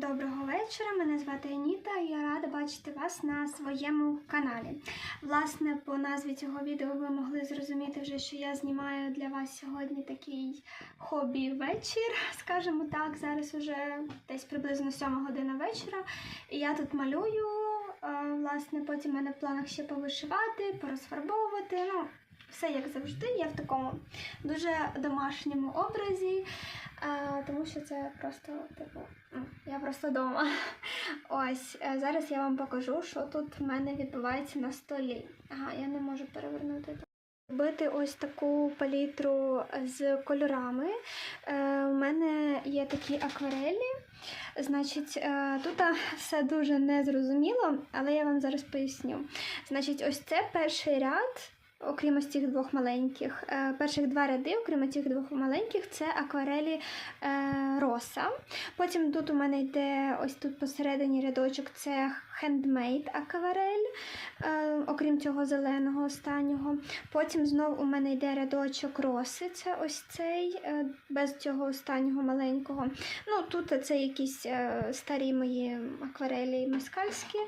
Доброго вечора, мене звати Аніта і я рада бачити вас на своєму каналі. Власне, по назві цього відео ви могли зрозуміти вже, що я знімаю для вас сьогодні такий хобі-вечір, скажімо так. Зараз уже десь приблизно 7 година вечора. І я тут малюю. е, Власне, потім в мене в планах ще повишивати, порозфарбовувати. Ну, все як завжди. Я в такому дуже домашньому образі. Е, тому що це просто типу, ну, я просто вдома. Ось е, зараз я вам покажу, що тут в мене відбувається на столі. Ага, я не можу перевернути. Робити ось таку палітру з кольорами. Е, у мене є такі акварелі. Значить, е, тут все дуже незрозуміло, але я вам зараз поясню. Значить, ось це перший ряд. Окрім ось цих двох маленьких, Е, перших два ряди, окрім цих двох маленьких, це акварелі е, роса. Потім тут у мене йде ось тут посередині рядочок, це хендмейд акварель, е, окрім цього зеленого останнього. Потім знов у мене йде рядочок роси, це ось цей, е, без цього останнього маленького. Ну, тут це якісь е, старі мої акварелі москальські.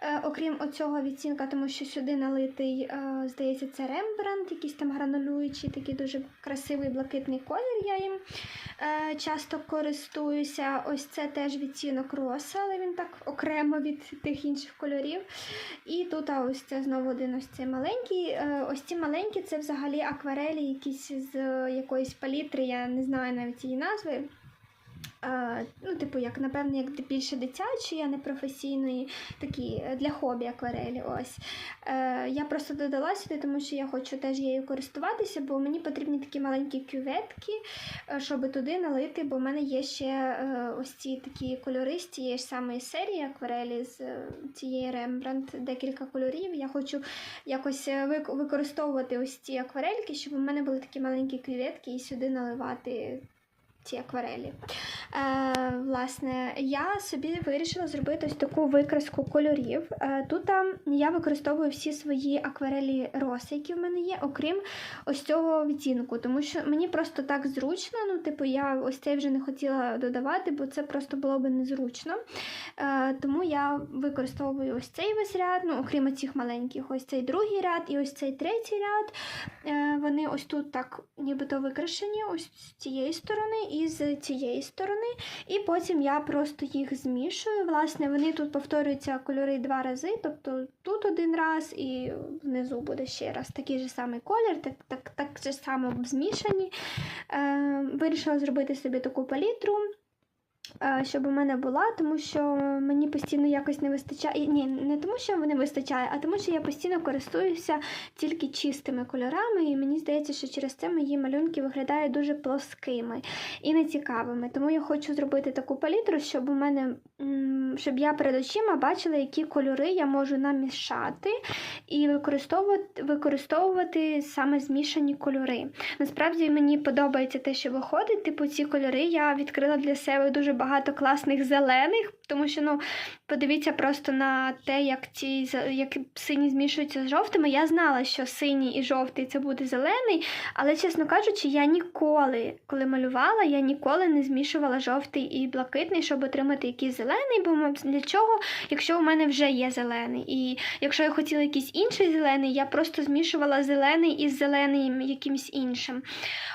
Е, окрім оцього відцінка, тому що сюди налитий, е, здається, це рембрандт, якийсь там гранулюючий, такий дуже красивий блакитний колір. Я їм е, часто користуюся. Ось це теж відтінок роса, але він так окремо від тих інших кольорів. І тут а, ось це знову один ось цей маленький. Е, ось ці маленькі це взагалі акварелі, якісь з е, якоїсь палітри, я не знаю навіть її назви. Е, ну, типу, як, напевно, як більше дитячі, а не професійної, такі е, для хобі акварелі. Ось. Е, я просто додала сюди, тому що я хочу теж її користуватися, бо мені потрібні такі маленькі кюветки, е, щоб туди налити, бо в мене є ще ось ці такі кольори з тієї ж самої серії акварелі з цієї Рембрандт, декілька кольорів. Я хочу якось використовувати ось ці акварельки, щоб у мене були такі маленькі кюветки і сюди наливати ці акварелі. Е, власне, я собі вирішила зробити ось таку викраску кольорів. Е, тут я використовую всі свої акварелі роси, які в мене є, окрім ось цього відтінку, тому що мені просто так зручно. Ну, типу, я ось цей вже не хотіла додавати, бо це просто було би незручно. Е, тому я використовую ось цей весь ряд, ну, окрім цих маленьких, ось цей другий ряд і ось цей третій ряд. Е, вони ось тут так нібито викрашені, ось з цієї сторони і з цієї сторони. І потім я просто їх змішую. Власне, вони тут повторюються кольори два рази, тобто тут один раз і внизу буде ще раз такий же самий колір, так, так, так же само змішані. Е, вирішила зробити собі таку палітру. Е, Щоб у мене була, тому що мені постійно якось не вистачає. Ні, не тому, що не вистачає, а тому, що я постійно користуюся тільки чистими кольорами, і мені здається, що через це мої малюнки виглядають дуже плоскими і нецікавими. Тому я хочу зробити таку палітру, щоб у мене щоб я перед очима бачила, які кольори я можу намішати і використовувати, використовувати саме змішані кольори. Насправді мені подобається те, що виходить. Типу, ці кольори я відкрила для себе дуже багато класних зелених, тому що ну подивіться просто на те, як ці як сині змішуються з жовтими. Я знала, що синій і жовтий це буде зелений, але чесно кажучи, я ніколи, коли малювала, я ніколи не змішувала жовтий і блакитний, щоб отримати якийсь зелений, бо для чого, якщо у мене вже є зелений. І якщо я хотіла якийсь інший зелений, я просто змішувала зелений із зеленим якимось іншим.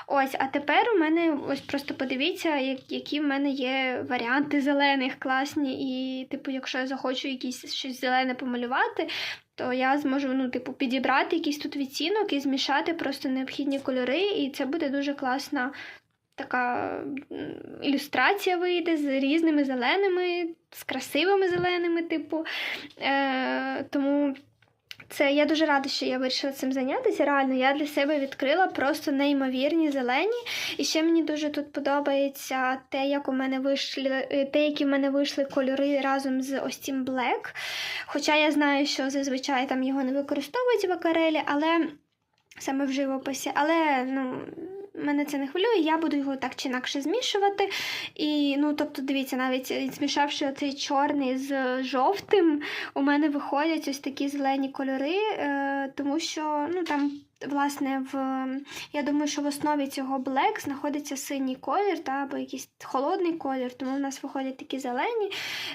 Ось, а тепер у мене ось просто подивіться, як- які в мене є варіанти зелених класні. І, типу, якщо я захочу якісь щось зелене помалювати, то я зможу ну, типу, підібрати якийсь тут відцінок і змішати просто необхідні кольори, і це буде дуже класна така ілюстрація вийде з різними зеленими, з красивими зеленими, типу. Е, тому це я дуже рада, що я вирішила цим зайнятися. Реально, я для себе відкрила просто неймовірні зелені. І ще мені дуже тут подобається те, як у мене вийшли, е, те, які в мене вийшли кольори разом з ось цим Black. Хоча я знаю, що зазвичай там його не використовують в акварелі, але саме в живописі. Але ну. Мене це не хвилює, я буду його так чи інакше змішувати. І, ну, тобто, дивіться, навіть змішавши оцей чорний з жовтим, у мене виходять ось такі зелені кольори, е, тому що ну, там власне, в я думаю, що в основі цього Black знаходиться синій колір та або якийсь холодний колір, тому в нас виходять такі зелені.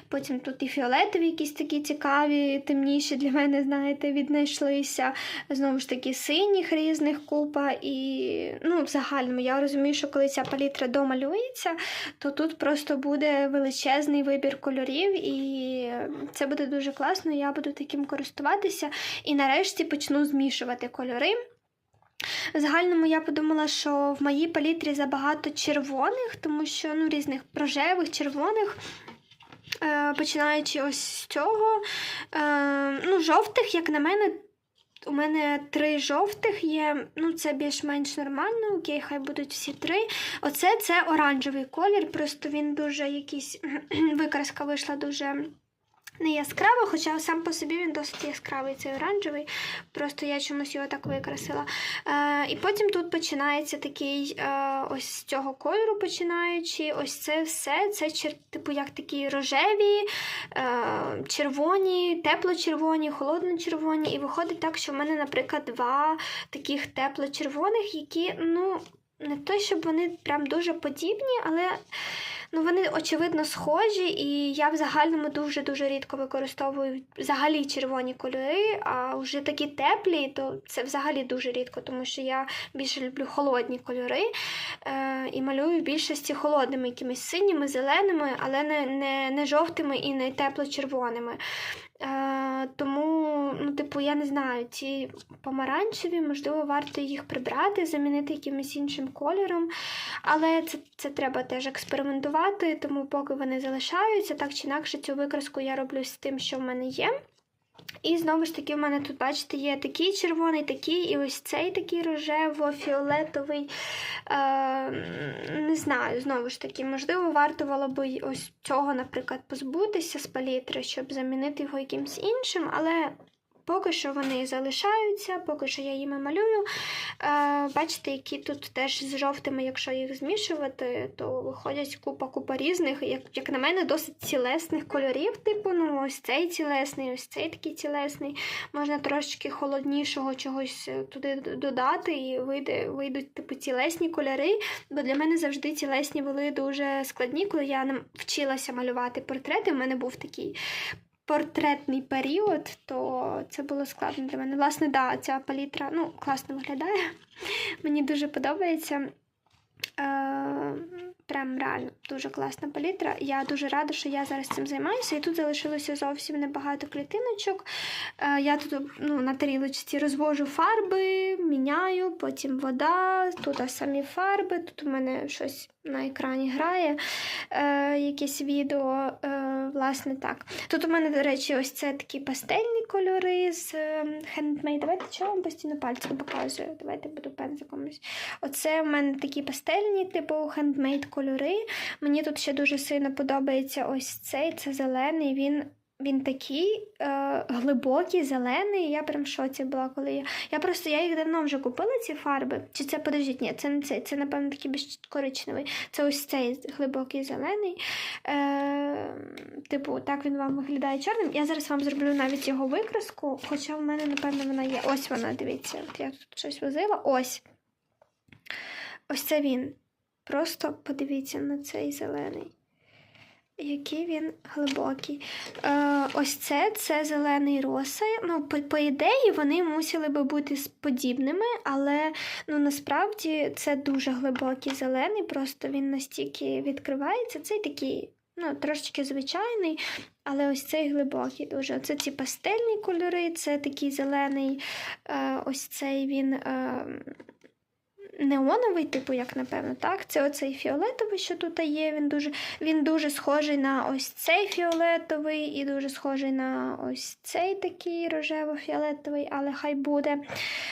Потім тут і фіолетові, якісь такі цікаві, темніші для мене, знаєте, віднайшлися. Знову ж таки, синіх різних купа. І ну, в загальному я розумію, що коли ця палітра домалюється, то тут просто буде величезний вибір кольорів, і це буде дуже класно. Я буду таким користуватися. І нарешті почну змішувати кольори. В загальному я подумала, що в моїй палітрі забагато червоних, тому що ну, різних рожевих, червоних. Е, починаючи ось з цього. Е, ну, жовтих, як на мене, у мене три жовтих є. Ну, це більш-менш нормально. Окей, хай будуть всі три. Оце це оранжевий колір, просто він дуже якийсь викраска вийшла дуже не яскрава, хоча сам по собі він досить яскравий, цей оранжевий. Просто я чомусь його так викрасила. Е, і потім тут починається такий е, ось з цього кольору починаючи, ось це все. Це чер, типу як такі рожеві, е, червоні, тепло-червоні, холодно-червоні. І виходить так, що в мене, наприклад, два таких тепло-червоних, які, ну, не те, щоб вони прям дуже подібні, але. Ну, вони очевидно схожі, і я в загальному дуже-дуже рідко використовую взагалі червоні кольори, а вже такі теплі, то це взагалі дуже рідко, тому що я більше люблю холодні кольори е, і малюю в більшості холодними, якимись синіми, зеленими, але не, не, не жовтими і не тепло-червоними. Е, тому, ну, типу, я не знаю, ці помаранчеві, можливо, варто їх прибрати, замінити якимось іншим кольором. Але це це треба теж експериментувати, тому поки вони залишаються, так чи інакше цю викраску я роблю з тим, що в мене є. І знову ж таки, в мене тут, бачите, є такий червоний, такий, і ось цей такий рожево-фіолетовий. Е, Не знаю, знову ж таки, можливо, варто було б ось цього, наприклад, позбутися з палітри, щоб замінити його якимось іншим, але Поки що вони залишаються, поки що я їми малюю. Е, Бачите, які тут теж з жовтими, якщо їх змішувати, то виходять купа-купа різних, як як на мене, досить цілесних кольорів. Типу, ну ось цей цілесний, ось цей такий цілесний. Можна трошечки холоднішого чогось туди додати, і вийде, вийдуть типу цілесні кольори. Бо для мене завжди цілесні були дуже складні, коли я вчилася малювати портрети. У мене був такий портретний період, то це було складно для мене. Власне, да, ця палітра ну, класно виглядає. Мені дуже подобається. Е, Прям реально дуже класна палітра. Я дуже рада, що я зараз цим займаюся. І тут залишилося зовсім небагато клітиночок. Е, Я тут ну, на тарілочці розвожу фарби, міняю, потім вода, тут самі фарби, тут у мене щось на екрані грає, е, якесь відео. Е, Власне, так. Тут у мене, до речі, ось це такі пастельні кольори з хендмейд. Давайте чого вам постійно пальцем показую. Давайте буду пензиком. Оце у мене такі пастельні, типу хендмейд кольори. Мені тут ще дуже сильно подобається ось цей, це зелений. Він він такий е, глибокий, зелений. Я прям в шоці була, коли я. Я просто я їх давно вже купила, ці фарби. Чи це подождіть? Ні, це не цей, це, напевно, такий більш коричневий. Це ось цей глибокий зелений. Е, Типу, так він вам виглядає чорним. Я зараз вам зроблю навіть його викраску, хоча в мене, напевно, вона є. Ось вона, дивіться, от я тут щось возила. Ось. Ось це він. Просто подивіться на цей зелений. Який він глибокий. Е, Ось це це зелений роси. Ну, по, по ідеї, вони мусили би бути подібними, але ну, насправді це дуже глибокий зелений, просто він настільки відкривається. Цей такий, ну, трошечки звичайний, але ось цей глибокий дуже. Це ці пастельні кольори, це такий зелений, е, ось цей він. Е, неоновий, типу, як напевно, так? Це оцей фіолетовий, що тут є. Він дуже він дуже схожий на ось цей фіолетовий і дуже схожий на ось цей такий рожево-фіолетовий, але хай буде.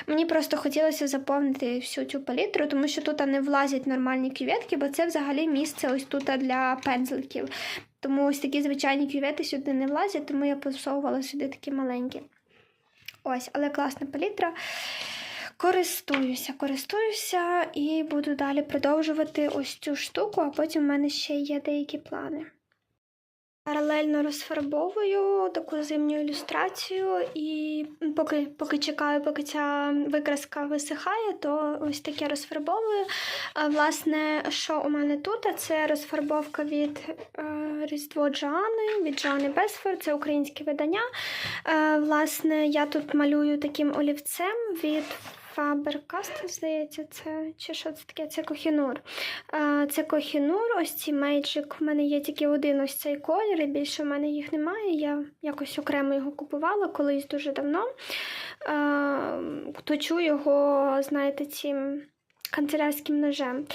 Мені просто хотілося заповнити всю цю палітру, тому що тут не влазять нормальні кюветки, бо це взагалі місце ось тут для пензликів. Тому ось такі звичайні кювети сюди не влазять, тому я посовувала сюди такі маленькі. Ось, але класна палітра. Користуюся, користуюся і буду далі продовжувати ось цю штуку, а потім в мене ще є деякі плани. паралельно розфарбовую таку зимню ілюстрацію, і поки, поки чекаю, поки ця викраска висихає, то ось таке розфарбовую. Власне, що у мене тут? Це розфарбовка від е, Різдво Джоани, від Джоани Бесфор, це українське видання. Е, власне, я тут малюю таким олівцем від Faber-Castell, здається, це чи що це таке? Це Кохінур. Це Кохінур, ось ці Magic. В мене є тільки один ось цей колір, і більше в мене їх немає. Я якось окремо його купувала колись дуже давно. Точу його, знаєте, цим канцелярським ножем.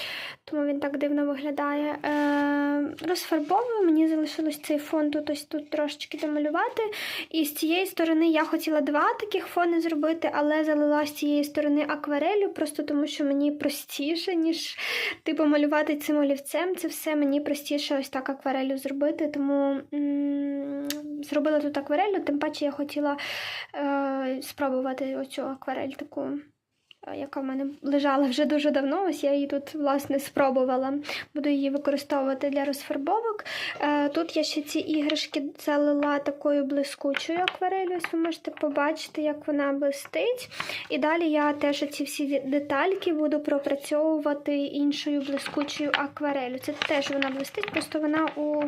Тому він так дивно виглядає. Е, розфарбовую, мені залишилось цей фон тут ось тут трошечки домалювати. І з цієї сторони я хотіла два таких фони зробити, але залила з цієї сторони акварелю, просто тому що мені простіше, ніж типу малювати цим олівцем. Це все мені простіше ось так акварелю зробити. Тому м- зробила тут акварелю, тим паче я хотіла е, спробувати оцю акварель таку яка в мене лежала вже дуже давно. Ось я її тут, власне, спробувала. Буду її використовувати для розфарбовок. Е, Тут я ще ці іграшки залила такою блискучою акварелью. Ось ви можете побачити, як вона блистить. І далі я теж ці всі детальки буду пропрацьовувати іншою блискучою акварелью. Це теж вона блистить, просто вона у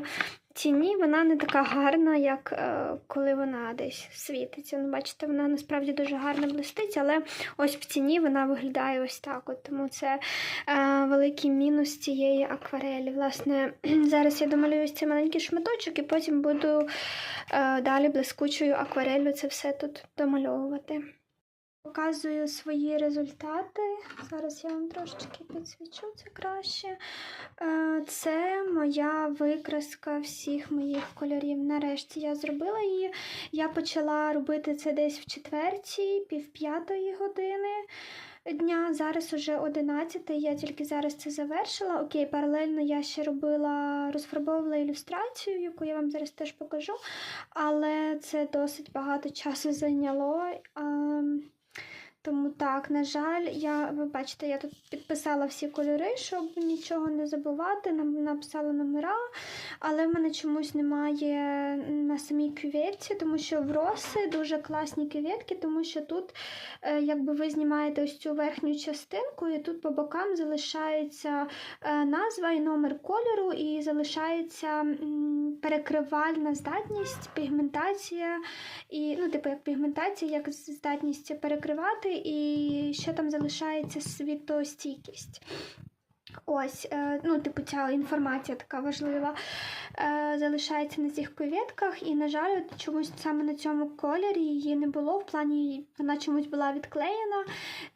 тіні вона не така гарна, як е, коли вона десь світиться. Ну, бачите, вона насправді дуже гарно блистить, але ось в тіні вона виглядає ось так. От, тому це е, великий мінус цієї акварелі. Власне, зараз я домалюю цей маленький шматочок і потім буду е, далі блискучою акварелью це все тут домальовувати. Показую свої результати. Зараз я вам трошечки підсвічу це краще. Е, Це моя викраска всіх моїх кольорів. Нарешті я зробила її. Я почала робити це десь в четвертій, півп'ятої години дня. Зараз уже 11, я тільки зараз це завершила. Окей, паралельно я ще робила, розфарбовувала ілюстрацію, яку я вам зараз теж покажу. Але це досить багато часу зайняло. Тому так, на жаль, я, ви бачите, я тут підписала всі кольори, щоб нічого не забувати, написала номера, але в мене чомусь немає на самій кюветці, тому що в роси дуже класні кюветки, тому що тут, е, якби ви знімаєте ось цю верхню частинку, і тут по бокам залишається е, назва і номер кольору, і залишається перекривальна здатність, пігментація, і, ну, типу, як пігментація, як здатність перекривати і ще там залишається світостійкість. Ось, е, ну, типу, ця інформація така важлива. Е, залишається на цих куветках, і, на жаль, чомусь саме на цьому кольорі її не було. В плані вона чомусь була відклеєна.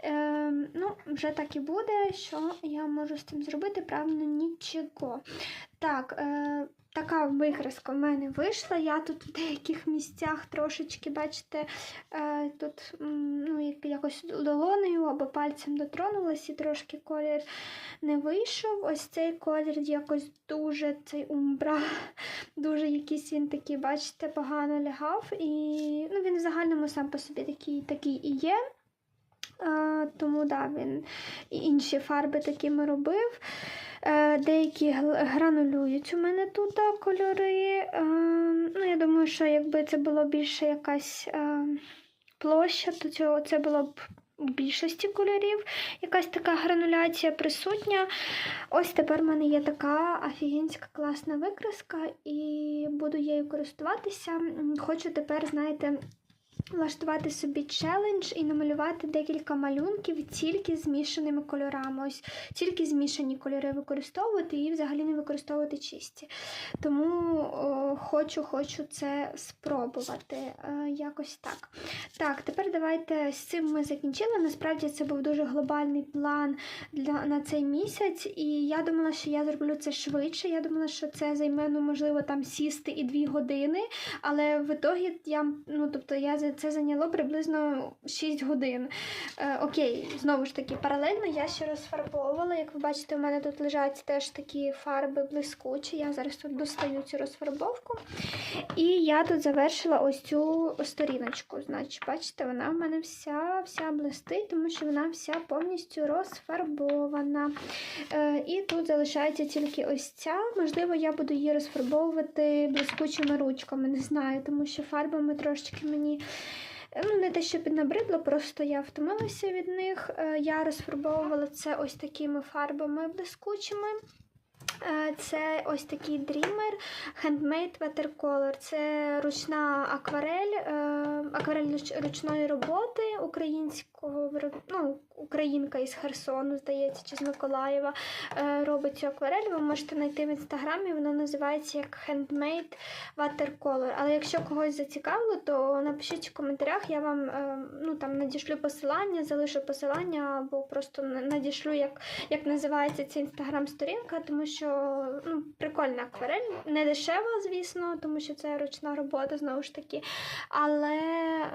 Е, ну, вже так і буде, що я можу з цим зробити, правильно, нічого. Так, така викраска в мене вийшла. Я тут в деяких місцях трошечки, бачите, е, тут ну, якось долонею або пальцем дотронулась і трошки колір не вийшов. Ось цей колір якось дуже цей умбра, дуже якийсь він такий, бачите, погано лягав. І ну, він в загальному сам по собі такий, такий і є. Е, тому да, він і інші фарби такими робив. Е, Деякі гранулюють у мене тут кольори. Е, Ну, я думаю, що якби це було більше якась е, площа, то це було б у більшості кольорів якась така грануляція присутня. Ось тепер в мене є така офігенська класна викраска, і буду нею користуватися. Хочу тепер, знаєте, влаштувати собі челендж і намалювати декілька малюнків тільки змішаними кольорами. Ось тільки змішані кольори використовувати і взагалі не використовувати чисті. Тому о, хочу, хочу це спробувати. Е, якось так. Так, тепер давайте з цим ми закінчили. Насправді це був дуже глобальний план для, на цей місяць, і я думала, що я зроблю це швидше. Я думала, що це займе, ну, можливо, там сісти і дві години. Але в ітогі я, ну, тобто я за це зайняло приблизно 6 годин. Е, окей, знову ж таки, паралельно я ще розфарбовувала. Як ви бачите, у мене тут лежать теж такі фарби блискучі. Я зараз тут достаю цю розфарбовку. І я тут завершила ось цю сторіночку. Значить, бачите, вона в мене вся вся блистить, тому що вона вся повністю розфарбована. Е, і тут залишається тільки ось ця. Можливо, я буду її розфарбовувати блискучими ручками, не знаю, тому що фарбами трошечки мені. Е, Ну, не те, що піднабридло, просто я втомилася від них. Е, Я розфарбовувала це ось такими фарбами блискучими. Е, Це ось такий Dreamer Handmade Watercolor. Це ручна акварель, акварель ручної роботи українського вироб- ну, українка із Херсону, здається, чи з Миколаєва е, робить цю акварель. Ви можете знайти в інстаграмі, вона називається як Handmade Watercolor. Але якщо когось зацікавило, то напишіть в коментарях, я вам е, ну, там, надішлю посилання, залишу посилання або просто надішлю, як як називається ця інстаграм-сторінка, тому що ну, прикольна акварель, не дешева, звісно, тому що це ручна робота знову ж таки, але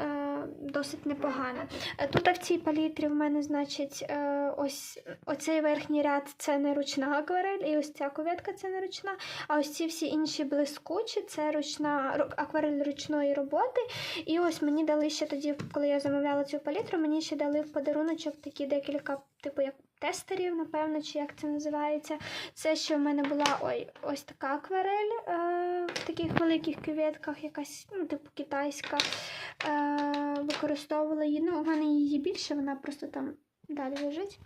е, досить непогана. Е, Тут в цій палітрі в мене, значить, е, ось оцей верхній ряд це не ручна акварель, і ось ця кув'ятка це не ручна, а ось ці всі інші блискучі це ручна акварель ручної роботи. І ось мені дали ще тоді, коли я замовляла цю палітру, мені ще дали в подаруночок такі декілька, типу як тестерів, напевно, чи як це називається. Це ще в мене була ой, ось така акварель е, в таких великих кюветках, якась, ну, типу китайська. Е, використовувала її. Ну, у мене її більше, вона просто там далі лежить.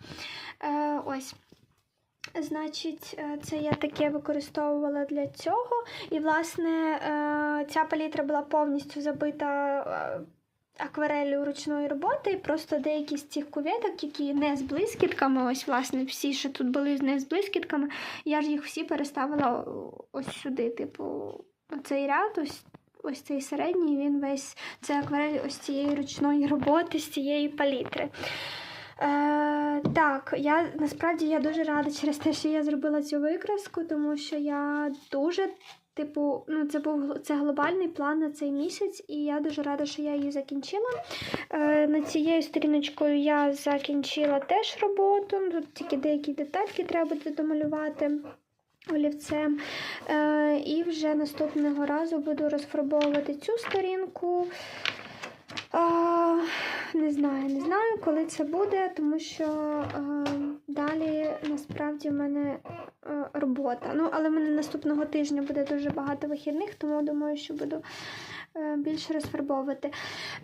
Е, ось. Значить, е, це я таке використовувала для цього. І, власне, е, ця палітра була повністю забита акварелью ручної роботи. І просто деякі з цих куветок, які не з блискітками, ось, власне, всі, що тут були не з блискітками, я ж їх всі переставила ось сюди. Типу, цей ряд, ось. Ось цей середній, він весь це акварель ось цієї ручної роботи, з цієї палітри. Е, так, я насправді я дуже рада через те, що я зробила цю викраску, тому що я дуже, типу, ну це був це глобальний план на цей місяць, і я дуже рада, що я її закінчила. Е, над цією сторіночкою я закінчила теж роботу. Тут тільки деякі детальки треба буде домалювати. Олівцем. Е, і вже наступного разу буду розфарбовувати цю сторінку. А, не знаю, не знаю, коли це буде, тому що е, далі насправді в мене е, робота. Ну, але в мене наступного тижня буде дуже багато вихідних, тому думаю, що буду е, більше розфарбовувати.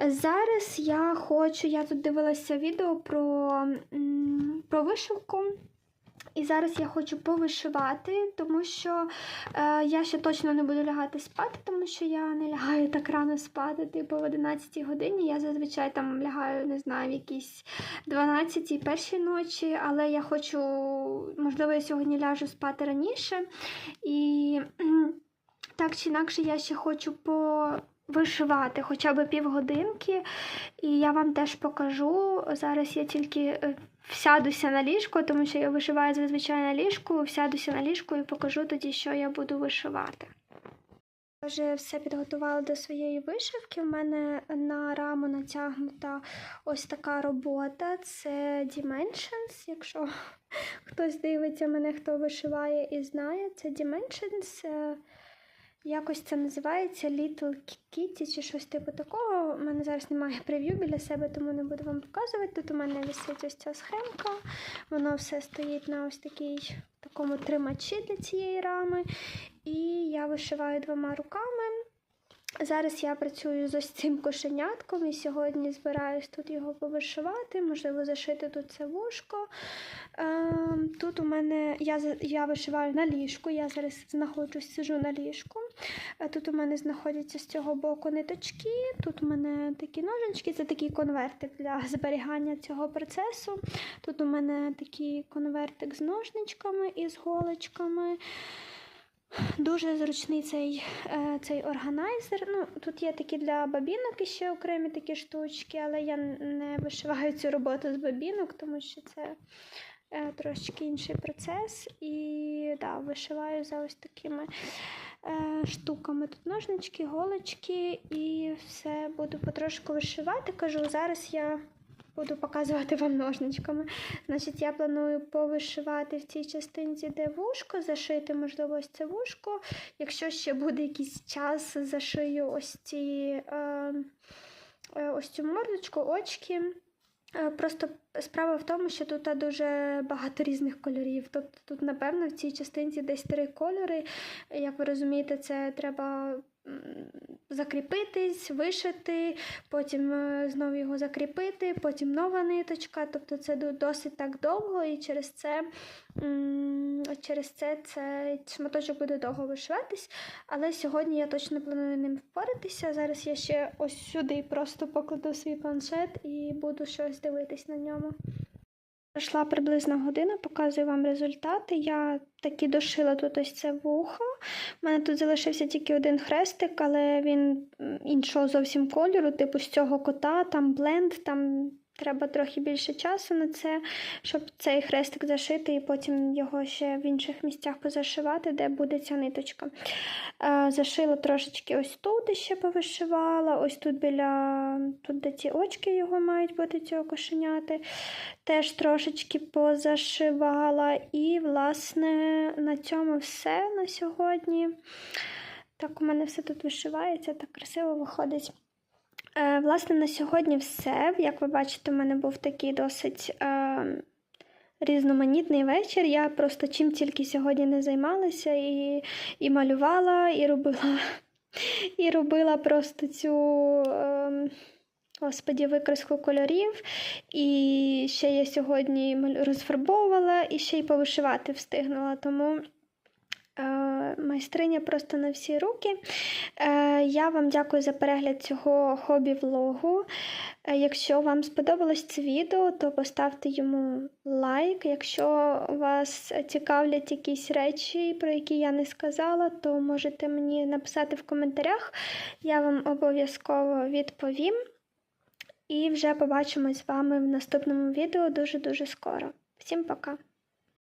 Зараз я хочу, я тут дивилася відео про, про вишивку. І зараз я хочу повишивати, тому що е, я ще точно не буду лягати спати, тому що я не лягаю так рано спати, типу в 11 годині. Я зазвичай там лягаю, не знаю, в якісь 12 першій ночі, але я хочу, можливо, я сьогодні ляжу спати раніше. І так чи інакше я ще хочу по. Вишивати хоча б півгодинки, і я вам теж покажу. Зараз я тільки е, всядуся на ліжко, тому що я вишиваю зазвичай на ліжку, всядуся на ліжко і покажу тоді, що я буду вишивати. Я вже все підготувала до своєї вишивки. У мене на раму натягнута ось така робота. Це Dimensions, якщо хтось дивиться мене, хто вишиває і знає, це Dimensions. Якось це називається Little Kitty чи щось типу такого. У мене зараз немає прев'ю біля себе, тому не буду вам показувати. Тут у мене висить ось ця схемка. Воно все стоїть на ось такій такому тримачі для цієї рами. І я вишиваю двома руками. Зараз я працюю з ось цим кошенятком і сьогодні збираюсь тут його повишивати, можливо, зашити тут це вушко. Ем, Тут у мене я, я вишиваю на ліжку, я зараз знаходжусь, сижу на ліжку. Е, Тут у мене знаходяться з цього боку ниточки, тут у мене такі ножички, це такий конвертик для зберігання цього процесу. Тут у мене такий конвертик з ножничками і з голочками. Дуже зручний цей, е, цей органайзер. Ну, тут є такі для бабінок ще окремі такі штучки, але я не вишиваю цю роботу з бабінок, тому що це е, трошечки інший процес. І да, вишиваю за ось такими е, штуками. Тут ножнички, голочки і все буду потрошку вишивати. Кажу, зараз я буду показувати вам ножничками. Значить, я планую повишивати в цій частинці, де вушко, зашити, можливо, ось це вушко. Якщо ще буде якийсь час, зашию ось ці е, е, ось цю мордочку, очки. Е, Просто справа в тому, що тут дуже багато різних кольорів. Тобто тут, напевно, в цій частинці десь три кольори. Як ви розумієте, це треба закріпитись, вишити, потім е, знову його закріпити, потім нова ниточка. Тобто це досить так довго, і через це, через це цей шматочок буде довго вишиватись. Але сьогодні я точно планую ним впоратися. Зараз я ще ось сюди просто покладу свій планшет і буду щось дивитись на ньому. Пройшла приблизно година, показую вам результати. Я таки дошила тут ось це вухо. У мене тут залишився тільки один хрестик, але він іншого зовсім кольору, типу з цього кота, там бленд, там треба трохи більше часу на це, щоб цей хрестик зашити і потім його ще в інших місцях позашивати, де буде ця ниточка. Е, Зашила трошечки ось тут ще повишивала, ось тут біля тут, де ці очки його мають бути цього кошеняти. Теж трошечки позашивала. І, власне, на цьому все на сьогодні. Так, у мене все тут вишивається, так красиво виходить. Е, власне, на сьогодні все. Як ви бачите, у мене був такий досить е, різноманітний вечір. Я просто чим тільки сьогодні не займалася, і, і малювала, і робила, і робила просто цю. Е, Господі, викраску кольорів, і ще я сьогодні розфарбовувала, і ще й повишивати встигнула. Тому майстриня просто на всі руки. Е, я вам дякую за перегляд цього хобі-влогу. Е, якщо вам сподобалось це відео, то поставте йому лайк. Якщо вас цікавлять якісь речі, про які я не сказала, то можете мені написати в коментарях. Я вам обов'язково відповім. І вже побачимось з вами в наступному відео дуже-дуже скоро. Всім пока!